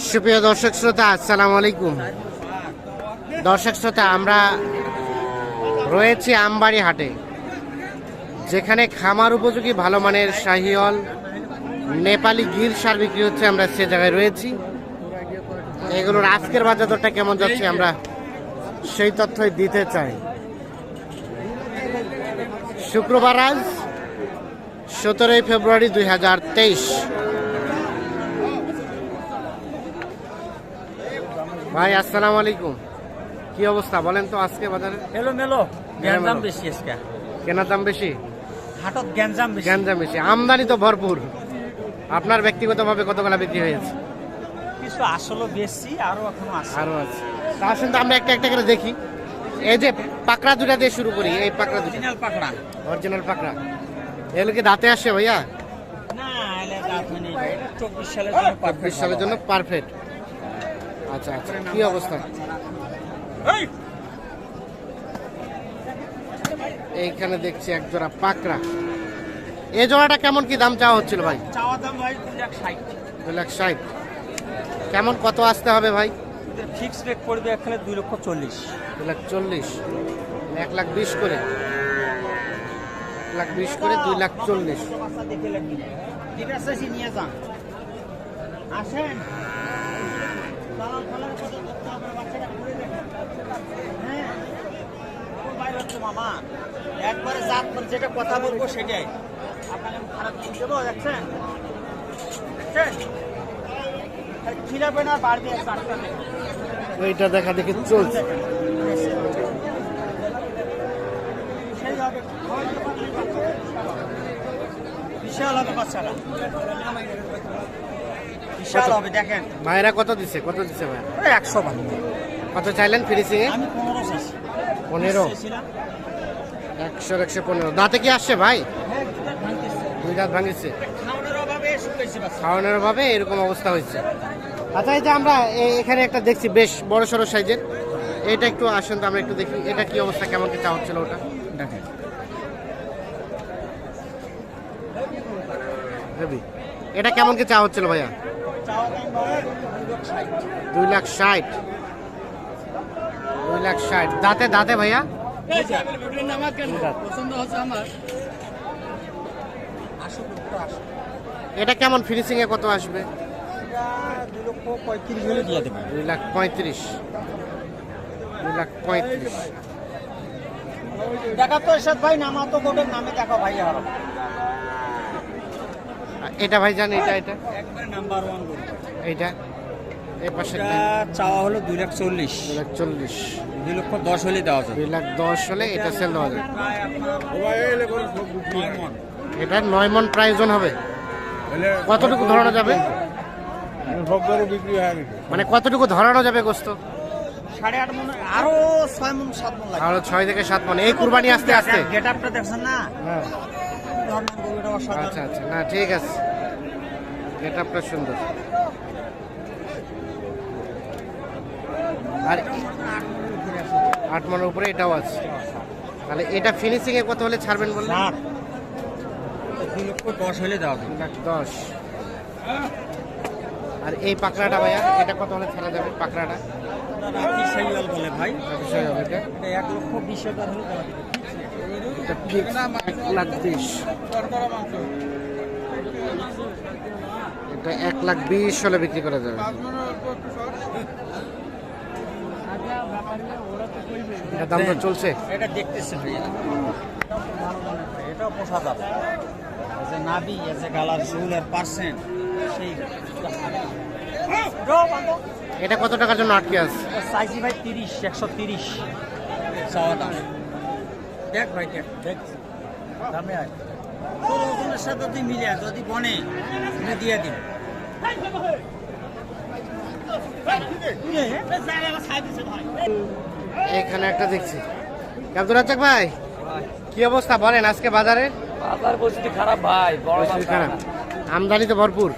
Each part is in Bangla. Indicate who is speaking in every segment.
Speaker 1: সুপ্রিয় দর্শক শ্রোতা, আসসালামু আলাইকুম। দর্শক শ্রোতা, আমরা রয়েছি আমবাড়ি হাটে, যেখানে খামার উপযোগী ভালো মানের শাহিওল নেপালি গির সার বিক্রি হচ্ছে, আমরা সে জায়গায় রয়েছি। এগুলোর আজকের বাজার দরটা কেমন যাচ্ছে, আমরা সেই তথ্যই দিতে চাই। শুক্রবার আজ সতেরোই ফেব্রুয়ারি দুই হাজার তেইশ। ভাই আসসালামু আলাইকুম। কি অবস্থা? বলেন তো আজকে বাজারে।
Speaker 2: এলো মেলো। গ্যাঞ্জাম বেশি আজকে।
Speaker 1: কেনার দাম বেশি?
Speaker 2: হাটত গ্যাঞ্জাম বেশি।
Speaker 1: গ্যাঞ্জাম বেশি। আমদানি তো ভরপুর। আপনার ব্যক্তিগতভাবে কতগুলা বিক্রি হয়েছে?
Speaker 2: কিছু আসলে বেশি আরও এখনও আছে।
Speaker 1: আরও আছে। তা আসেন তো আমরা একটা একটা করে দেখি। এই যে পাকড়া দুটা দিয়ে শুরু করি এই পাকড়া দুটা।
Speaker 2: অরিজিনাল পাকড়া।
Speaker 1: অরিজিনাল পাকড়া। এগুলো কি দাঁতে আসে ভাইয়া?
Speaker 2: না এলে দাঁত হয়নি চব্বিশ সালের জন্য
Speaker 1: চব্বিশ সালের জন্য পারফেক্ট আচ্ছা আচ্ছা। কি অবস্থা? এইখানে দেখছি এক জোড়া পাকড়া। এই জোড়াটা কেমন কি দাম চাওয়া হচ্ছিল ভাই?
Speaker 2: চাওয়া দাম ভাই দুই লাখ ষাট।
Speaker 1: কেমন কত আসতে হবে ভাই?
Speaker 2: ফিক্স রেট পড়বে এখানে দুই লক্ষ চল্লিশ।
Speaker 1: দুই লাখ চল্লিশ। এক লাখ বিশ করে। এক লাখ বিশ করে দুই লাখ চল্লিশ।
Speaker 2: আসেন। মামা। একবারে জাত মানে যেটা কথা বলব সেটাই। আপনাকে আমি খারাপ জিনিস দেবো দেখছেন? দেখছেন? খিলাবে না বাড়বে
Speaker 1: ওইটা দেখা দেখি চলছে।
Speaker 2: সেই বিশাল হবে বাচ্চাটা। বিশাল হবে দেখেন।
Speaker 1: ভাইরা কত দিছে? কত দিছে ভাই
Speaker 2: একশো
Speaker 1: কত চাইলেন ফিনিশিং এ
Speaker 2: আমি পনেরো চাইছি।
Speaker 1: পনেরো? একশো একশো পনেরো। দাঁতে কি আসছে ভাই?
Speaker 2: হ্যাঁ,
Speaker 1: দুই দাঁত ভাঙিছে
Speaker 2: খাওয়ানোর অভাবে
Speaker 1: এরকম অবস্থা হয়েছে। আচ্ছা এই যে আমরা এখানে একটা দেখছি বেশ বড় সড়ো সাইজের। এটা একটু আসেন তো আমরা একটু দেখি এটা কি অবস্থা কেমন কি চাওয়া হচ্ছিল ওটা?
Speaker 2: দেখেন।
Speaker 1: এটা কেমন কি চাওয়া হচ্ছিল ভাইয়া?
Speaker 2: দুই
Speaker 1: লাখ ষাট। দুই লাখ ষাট। দাঁতে দাঁতে ভাইয়া। এটা কেমন ফিনিশিং এ কত আসবে?
Speaker 2: দুই
Speaker 1: লাখ পঁয়ত্রিশ। দুই লাখ পঁয়ত্রিশ।
Speaker 2: দেখা তো এসব ভাই নামা তো বোর্ডের নামে দেখো ভাই আর
Speaker 1: আর এটা ভাই জান এটা এটা।
Speaker 2: একবারে নাম্বার ওয়ান
Speaker 1: এইটা এই পাশে
Speaker 2: এটা চাওয়া হলো দুই লাখ চল্লিশ।
Speaker 1: দুই লাখ চল্লিশ।
Speaker 2: দুই লক্ষ দশ হলে দেওয়া যাবে।
Speaker 1: দুই লাখ দশ হলে এটা সেল দেওয়া
Speaker 2: প্রায় মণ।
Speaker 1: এটা নয় মন প্রায়োজন হবে কতটুকু ধরানো যাবে?
Speaker 3: হয়ে
Speaker 1: মানে কতটুকু ধরানো যাবে গোস্ত?
Speaker 2: সাড়ে আট মন আরও ছয় মন সাত মন
Speaker 1: আরও ছয় থেকে সাত মন। এই কুরবানি আসতে আসতে।
Speaker 2: গেট আপটা দেখছেন না?
Speaker 1: আচ্ছা আচ্ছা। না ঠিক আছে। গেট আপটা সুন্দর। আর আট মনের উপরে এটাও আছে। তাহলে এটা ফিনিশিং এ কত হলে ছাড়বেন বললেন?
Speaker 2: দুই লক্ষ দশ হলে দেওয়া
Speaker 1: দশ। আর এই পাকড়াটা ভাইয়া এটা কত হলে ছাড়া যাবে পাকড়াটা?
Speaker 2: বলে ভাই।
Speaker 1: এটা
Speaker 2: এটা এক লক্ষ বিশ হাজার হলে দেওয়া যাবে
Speaker 1: এটা এক লাখ বিশ। এটা এক লাখ বিশ হলে বিক্রি করা যাবে। এটা দাম তো চলছে?
Speaker 2: এটা দেখতেছে ভাই এটাও পোষা যাবে। যে নাবি যে গালার শোলের পার্সেন্ট সেই
Speaker 1: এটা কত টাকার জন্য আটকে আছে?
Speaker 2: এটা ভাই তিরিশ একশো তিরিশ। চাওয়া দাম। দেখ ভাই দেখ। দেখ দামে আয়। তোর ওজনের সাথে তুই মিলে আয়, যদি বনে তুমি দিয়ে দিন
Speaker 1: এখানে একটা দেখছি। আব্দুল রাজ্জাক ভাই কি অবস্থা বলেন আজকে বাজারে?
Speaker 4: বাজার পরিস্থিতি খারাপ ভাই বড়
Speaker 1: পরিস্থিতি খারাপ। আমদানি তো ভরপুর।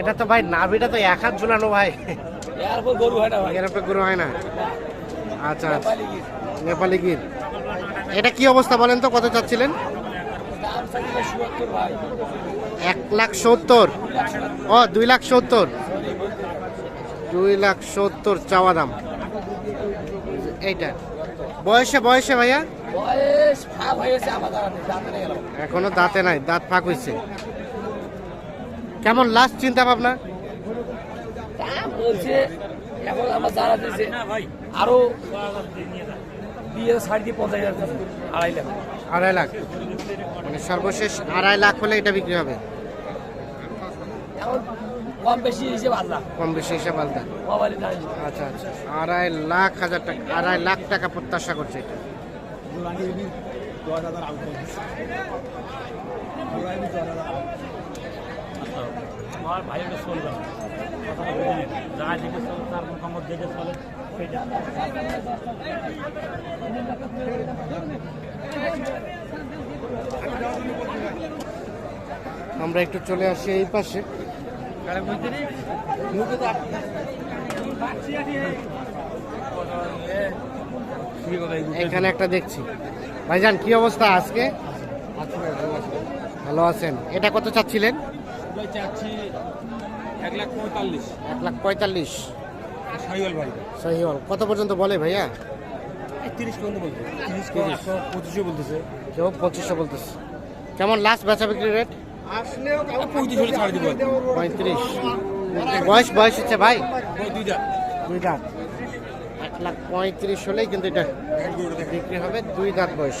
Speaker 1: এটা তো ভাই নাভিটা তো এক হাত ঝুলানো ভাই।
Speaker 4: এরপর গরু হয় না ভাই।
Speaker 1: এর উপরে গুরু হয় না। আচ্ছা আচ্ছা। নেপালি গির। এটা কি অবস্থা বলেন তো? কত চাচ্ছিলেন? এক লাখ সত্তর। ও দুই লাখ সত্তর। দুই লাখ সত্তর চাওয়া দাম। এইটা। বয়সে বয়সে ভাইয়া?
Speaker 4: এখনও। দাঁতে নাই
Speaker 1: দাঁত ফাঁক হয়েছে। কেমন লাস্ট চিন্তা ভাবনা?
Speaker 4: দাম বলছে এখন আমার জানা দিয়েছে। আরও দিয়ে সাড়ে দিয়ে পঞ্চাশ হাজার আড়াই লাখ।
Speaker 1: আড়াই লাখ। মানে সর্বশেষ আড়াই লাখ হলে এটা বিক্রি হবে?
Speaker 4: কম বেশি হিসেবে
Speaker 1: কম বেশি হিসাব আলাদা আচ্ছা আচ্ছা। আড়াই লাখ হাজার টাকা আড়াই লাখ টাকা প্রত্যাশা করছে এটা।
Speaker 5: চলবে চলে তার যেটা চলে
Speaker 1: আমরা একটু চলে আসি এই পাশে। এখানে একটা দেখছি। ভাইজান, কি অবস্থা আজকে? ভালো আছেন। এটা কত চাচ্ছিলেন?
Speaker 3: চাচ্ছি এক লাখ পঁয়তাল্লিশ।
Speaker 1: এক লাখ পঁয়তাল্লিশ।
Speaker 3: সাইওয়াল ভাই।
Speaker 1: সহিওয়াল কত পর্যন্ত বলে ভাইয়া?
Speaker 3: তিরিশ পর্যন্ত বলছে তিরিশ। পঁচিশশো বলতেছে।
Speaker 1: কেউ পঁচিশশো বলতেছে। কেমন লাস্ট বেচা বিক্রি রেট
Speaker 3: পঁয়ত্রিশ
Speaker 1: বয়স বয়স হচ্ছে ভাই?
Speaker 3: দুইটা।
Speaker 1: দুই দাঁত। এক লাখ পঁয়ত্রিশ হলেই কিন্তু এটা বিক্রি হবে দুই দাঁত বয়স।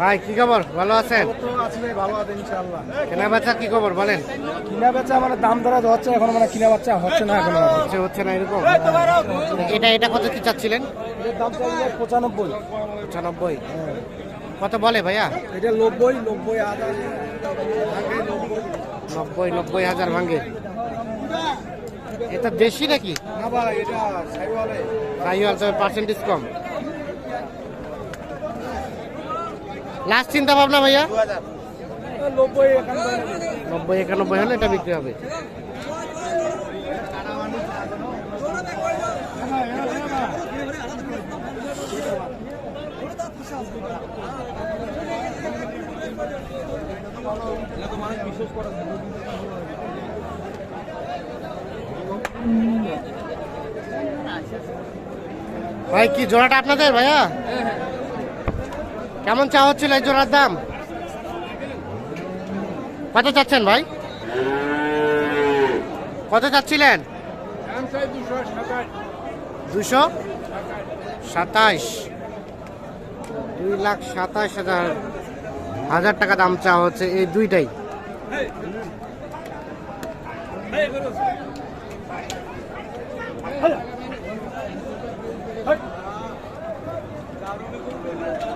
Speaker 1: ভাই কি খবর? ভালো আছেন? কেনা বেচা কি খবর বলেন?
Speaker 3: কিনা বেচা মানে দাম দরা হচ্ছে এখন মানে কিনা বাচ্চা হচ্ছে না এখন
Speaker 1: হচ্ছে হচ্ছে না এরকম? এটা এটা কত কি চাচ্ছিলেন?
Speaker 3: দাম পঁচানব্বই।
Speaker 1: পঁচানব্বই। কত বলে ভাইয়া?
Speaker 3: এটা নব্বই নব্বই হাজার।
Speaker 1: নব্বই নব্বই হাজার ভাঙ্গে। এটা দেশি নাকি?
Speaker 3: না ভাই এটা সাইওয়ালে।
Speaker 1: পার্সেন্টেজ কম। লাস্ট চিন্তা ভাবনা ভাইয়া
Speaker 3: নব্বই একানব্বই
Speaker 1: হলে এটা বিক্রি হবে। ভাই কি জোড়াটা আপনাদের ভাইয়া? কেমন চা হচ্ছিল এই জোড়ার দাম? কত চাচ্ছেন ভাই? কত চাচ্ছিলেন? দুশো সাতাইশ। দুই লাখ সাতাইশ হাজার হাজার টাকা দাম চা হচ্ছে এই দুইটাই।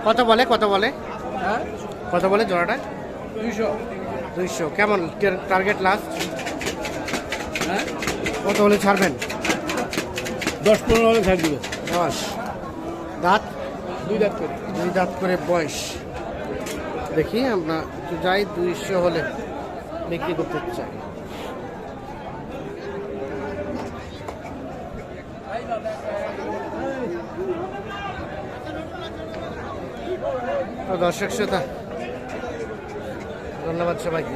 Speaker 1: কত বলে কত বলে? কত বলে জোড়াটা?
Speaker 3: দুইশো।
Speaker 1: দুইশো। কেমন টার্গেট লাস্ট কত হলে ছাড়বেন?
Speaker 3: দশ পনেরো হলে ছাড় দিবে।
Speaker 1: দশ। দাঁত?
Speaker 3: দুই দাঁত করে।
Speaker 1: দুই দাঁত করে বয়স। দেখি আমরা যাই দুইশো হলে বিক্রি করতে চাই। তো দর্শক শ্রোতা ধন্যবাদ সবাইকে।